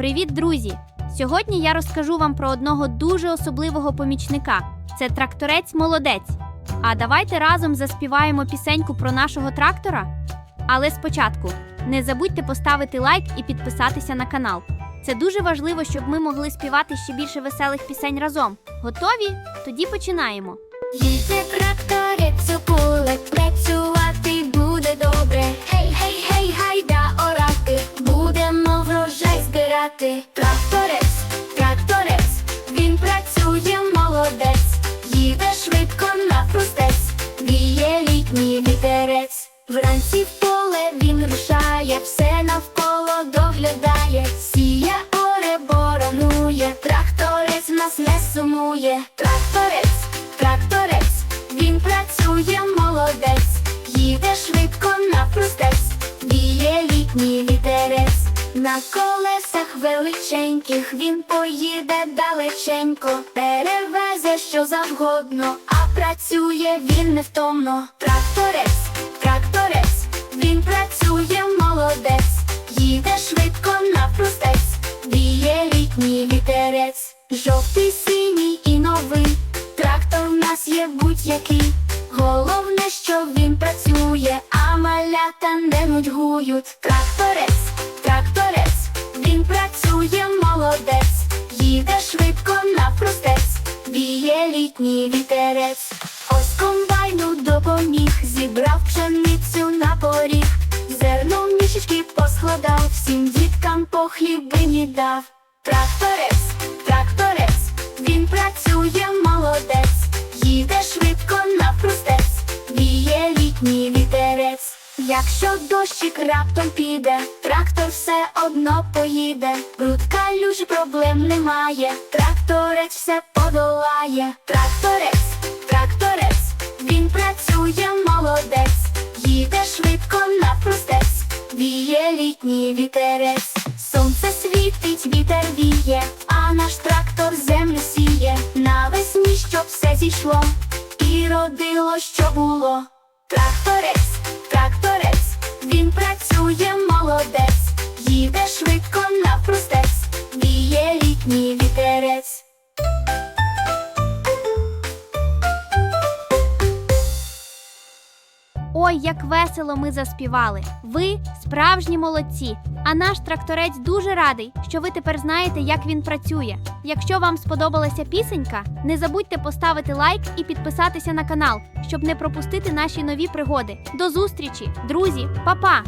Привіт, друзі! Сьогодні я розкажу вам про одного дуже особливого помічника. Це тракторець молодець. А давайте разом заспіваємо пісеньку про нашого трактора. Але спочатку не забудьте поставити лайк і підписатися на канал. Це дуже важливо, щоб ми могли співати ще більше веселих пісень разом. Готові? Тоді починаємо. Їде тракторець у будемо врожай збирати. Тракторець, тракторець, він працює молодець, їде швидко на простець, віє літній вітерець. Вранці в поле він рушає, все навколо доглядає, сіє оре боронує, тракторець нас не сумує, тракторець, тракторець, він працює молодець, їде швидко на простець, віє літній вітерець. На колесах величеньких він поїде далеченько, перевезе що завгодно, а працює він невтомно. Тракторець, тракторець, він працює молодець, їде швидко на простець, віє літній вітерець, жовтий, синій і новий. Трактор в нас є будь-який. Головне, що він працює, а малята не нудьгують. Тракторець, працює молодець, їде швидко на простець, віє літній вітерець. Ось комбайну допоміг, зібрав пшеницю на поріг, зерно в мішечки поскладав, всім діткам по хлібині дав. Тракторець, Якщо дощик раптом піде, трактор все одно поїде. Бруд калюж проблем немає, тракторець все подолає. Тракторець, тракторець, він працює молодець, їде швидко на простець, віє літній вітерець. Сонце світить, вітер віє, а наш трактор землю сіє. Навесні, щоб все зійшло, і родило, що було. Тракторець, працює Ой, як весело ми заспівали! Ви справжні молодці! А наш тракторець дуже радий, що ви тепер знаєте, як він працює. Якщо вам сподобалася пісенька, не забудьте поставити лайк і підписатися на канал, щоб не пропустити наші нові пригоди. До зустрічі, друзі, Па-па!